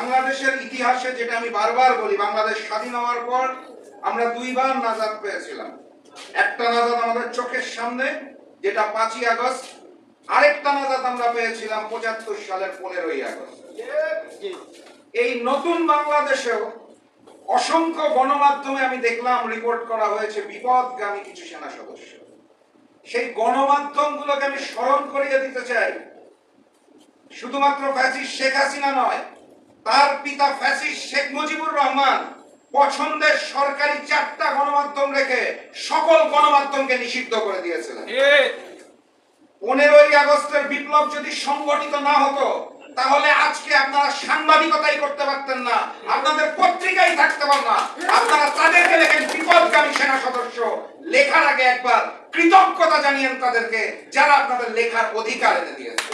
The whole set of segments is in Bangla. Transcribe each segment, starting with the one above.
বাংলাদেশের ইতিহাসে যেটা আমি বারবার বলি, বাংলাদেশ স্বাধীন হওয়ার পর আমরা দুইবার নাজাদ পেয়েছিলাম। একটা নাজাদ আমাদের চোখের সামনে, যেটা পাঁচই আগস্ট। আরেকটা নাজাদ আমরা পেয়েছিলাম পঁচাত্তর সালের পনেরোই আগস্ট। এই নতুন বাংলাদেশেও অসংখ্য গণমাধ্যমে আমি দেখলাম রিপোর্ট করা হয়েছে, বিপদগামী কিছু সেনা সদস্য। সেই গণমাধ্যমগুলোকে আমি স্মরণ করিয়ে দিতে চাই। শুধুমাত্র ফ্যাসিস্ট শেখ হাসিনা নয় তার পিতা ফ্যাসিস্ট শেখ মুজিবুর রহমান পছন্দের সরকারি চারটা গণমাধ্যম রেখে সকল গণমাধ্যমকে নিষিদ্ধ করে দিয়েছিলেন। পনেরোই আগস্টের বিপ্লব যদি সংগঠিত না হতো তাহলে আজকে আপনারা সাংবাদিকতাই করতে পারতেন না আপনাদের পত্রিকাই থাকতে পার না। আপনারা তাদেরকে লেখেন বিপদগামী সেনা সদস্য। লেখার আগে একবার কৃতজ্ঞতা জানিয়েন তাদেরকে যারা আপনাদের লেখার অধিকার এনে দিয়েছে।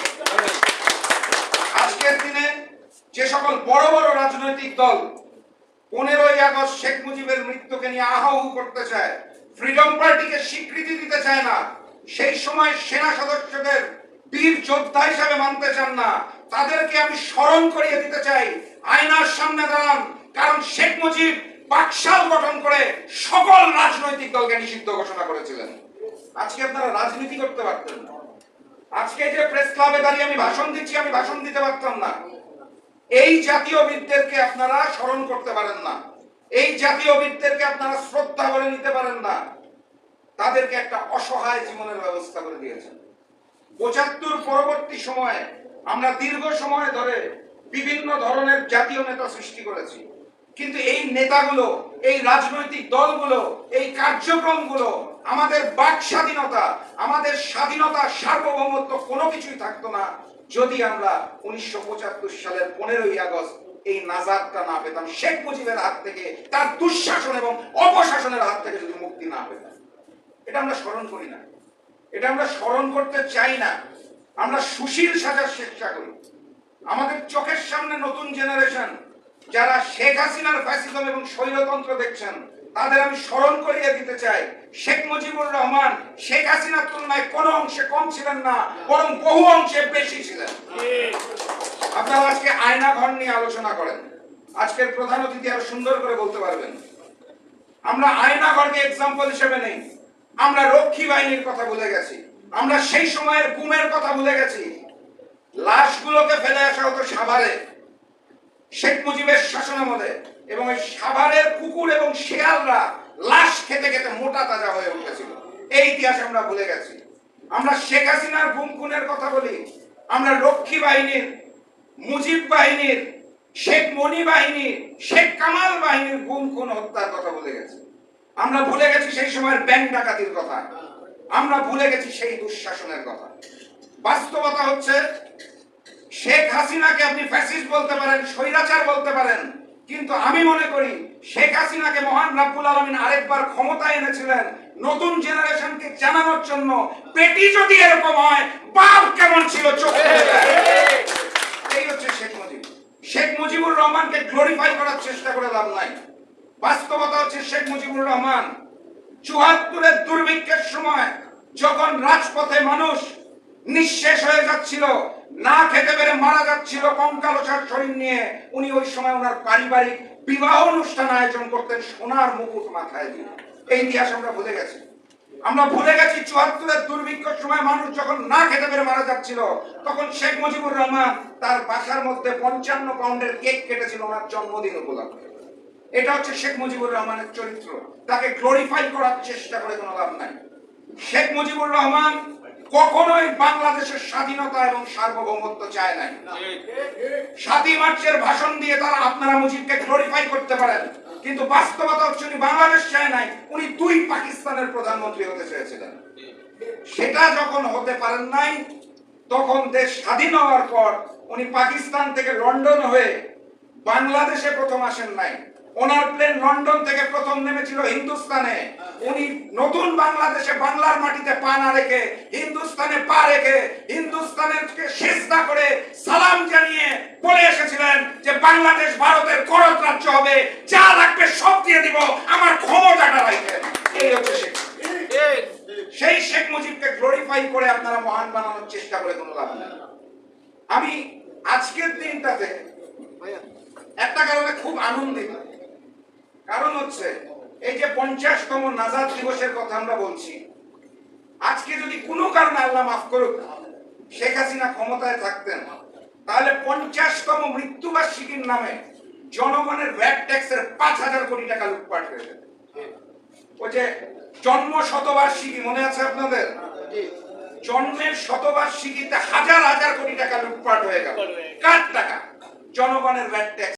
আজকের দিনে যে সকল বড় বড় রাজনৈতিক দল পনেরোই আগস্ট শেখ মুজিবের মৃত্যুকে নিয়ে আহাহু করতে চায় ফ্রিডম পার্টিকে স্বীকৃতি দিতে চায় না, সেই সময় সেনা সদস্যদের বীর যোদ্ধা হিসাবে মানতে চান না। তাদেরকে আমি স্মরণ করিয়ে দিতে চাই, আয়নার সামনে দাঁড়ান, কারণ শেখ মুজিব বাকশাল গঠন করে সকল রাজনৈতিক দলকে নিষিদ্ধ ঘোষণা করেছিলেন। আজকে আপনারা রাজনীতি করতে পারতেন না। আজকে যে প্রেস ক্লাবে দাঁড়িয়ে আমি ভাষণ দিচ্ছি, আমি ভাষণ দিতে পারতাম না। এই জাতীয় বীরদেরকে আপনারা স্মরণ করতে পারেন না। এই জাতীয় বীরদেরকে আপনারা শ্রদ্ধা করে নিতে পারেন না। তাদেরকে একটা অসহায় জীবনের ব্যবস্থা করে দিয়েছেন। পঁচাত্তর পরবর্তী সময়ে আমরা দীর্ঘ সময় ধরে বিভিন্ন ধরনের জাতীয় নেতা সৃষ্টি করেছি। কিন্তু এই নেতাগুলো, এই রাজনৈতিক দলগুলো, এই কার্যক্রমগুলো, আমাদের বাক স্বাধীনতা, আমাদের স্বাধীনতা সার্বভৌমত্ব কোনো কিছুই থাকতো না। যদি আমরা উনিশশো পঁচাত্তর সালের পনেরোই আগস্ট এই নাজাদটা না পেতাম, শেখ মুজিবের হাত থেকে, তার দুঃশাসন এবং অপশাসনের হাত থেকে যদি মুক্তি না পেতাম। এটা আমরা স্মরণ করি না। এটা আমরা স্মরণ করতে চাই না। আমরা সুশীল সাজার চেষ্টা করি। আমাদের চোখের সামনে নতুন জেনারেশন যারা শেখ হাসিনার ফ্যাসিজম এবং স্বৈরতন্ত্র দেখছেন তাদের আমি স্মরণ করিয়ে দিতে চাই। শেখ মুজিবুর রহমান, শেখ হাসিনার তুলনায় কোনো অংশে কম ছিলেন না, বরং বহু অংশে বেশি ছিলেন। আপনারা আজকে আয়না ঘর নিয়ে আলোচনা করেন। আজকের প্রধান অতিথি আরও সুন্দর করে বলতে পারবেন। আমরা আয়না ঘরকে এক্সাম্পল হিসেবে নেই। আমরা রক্ষী বাহিনীর কথা ভুলে গেছি। আমরা সেই সময়ের গুমের কথা ভুলে গেছি। লাশগুলোকে ফেলে আসা হতো সাভারে। শেখ মুজিবের শাসনামলে। এবং এই সাভারের কুকুর এবং শেয়ালরা লাশ খেতে খেতে মোটা তাজা হয়ে উঠেছিল। এই ইতিহাস আমরা ভুলে গেছি। আমরা শেখ হাসিনার গুম খুনের কথা বলি। আমরা রক্ষী বাহিনীর, মুজিব বাহিনীর, শেখ মনি বাহিনী শেখ কামাল বাহিনীর গুম খুন হত্যার কথা বলে গেছি। আমরা ভুলে গেছি সেই সময়ের ব্যাংক ডাকাতির কথা। আমরা ভুলে গেছি সেই দুঃশাসনের কথা। বাস্তবতা হচ্ছে, শেখ হাসিনাকে আপনি ফ্যাসিস্ট বলতে পারেন, স্বৈরাচার বলতে পারেন কিন্তু আমি মনে করি শেখ হাসিনাকে মহান রাব্বুল আলমিন আরেকবার ক্ষমতায় এনেছিলেন, নতুন জেনারেশনকে জানানোর জন্য পেটি যদি এরকম হয়, বাপ কেমন ছিল চোখ এই হচ্ছে শেখ মুজিব। শেখ মুজিবুর রহমানকে গ্লোরিফাই করার চেষ্টা করে লাভ নাই। বাস্তবতা হচ্ছে শেখ মুজিবুর রহমান চুয়াত্তরের দুর্ভিক্ষের সময় যখন রাজপথে মানুষ নিঃশেষ হয়ে যাচ্ছিল। না খেতে পেরে মারা যাচ্ছিল কঙ্কালসার শরীর নিয়ে। উনি ওই সময় ওনার পারিবারিক বিবাহ অনুষ্ঠান আয়োজন করতেন সোনার মুকুট মাথায় দিয়ে। এই ইতিহাস আমরা ভুলে গেছি। আমরা ভুলে গেছি চুয়াত্তরের দুর্ভিক্ষের সময় মানুষ যখন না খেতে পেরে মারা যাচ্ছিল, তখন শেখ মুজিবুর রহমান তার বাসার মধ্যে পঞ্চান্ন পাউন্ডের কেক কেটেছিল ওনার জন্মদিন উপলক্ষে। এটা হচ্ছে শেখ মুজিবুর রহমানের চরিত্র। তাকে গ্লোরিফাই করার চেষ্টা করে কোনো লাভ নাই। শেখ মুজিবুর রহমান কখনোই বাংলাদেশের স্বাধীনতা এবং সার্বভৌমত্ব চায় নাই। সাতই মার্চের ভাষণ দিয়ে তারা আপনারা মুজিবকে গ্লোরিফাই করতে পারেন। কিন্তু বাস্তবতা হচ্ছে উনি বাংলাদেশ চায় নাই উনি দুই পাকিস্তানের প্রধানমন্ত্রী হতে চেয়েছিলেন। সেটা যখন হতে পারেন নাই তখন দেশ স্বাধীন হওয়ার পর উনি পাকিস্তান থেকে লন্ডন হয়ে বাংলাদেশে প্রথম আসেন নাই। ওনার প্লেন লন্ডন থেকে প্রথম নেমেছিল হিন্দুস্তানে। উনি নতুন বাংলাদেশে বাংলার মাটিতে পা না রেখে হিন্দুস্তানে পা রেখে হিন্দুস্তানের শেষদা করে সালাম জানিয়ে বলে এসেছিলেন যে বাংলাদেশ ভারতের করত রাজ্য হবে, যা লাগবে সব দিয়ে দিব, আমার ক্ষমতাটা রাখবেন এই হচ্ছে সেই শেখ মুজিবকে গ্লোরিফাই করে আপনারা মহান বানানোর চেষ্টা করে কোনো লাভ নেই। আমি আজকের দিনটাতে একটা কারণে খুব আনন্দিত। কারণ হচ্ছে এই যে পঞ্চাশতম নাজাদ দিবসের কথা আমরা বলছি আজকে যদি কোনো কারণে আল্লাহ মাফ করুক শেখ হাসিনা ক্ষমতায় থাকতেন তাহলে পঞ্চাশতম মৃত্যুবার্ষিকীর নামে জনগণের ভ্যাট ট্যাক্সের পাঁচ হাজার কোটি টাকা লুটপাট হয়ে যেত ওই যে জন্ম শতবার্ষিকী মনে আছে আপনাদের? জন্মের শতবার্ষিকীতে হাজার হাজার কোটি টাকা লুটপাট হয়ে গেল। কার টাকা? জনগণের ভ্যাট ট্যাক্স।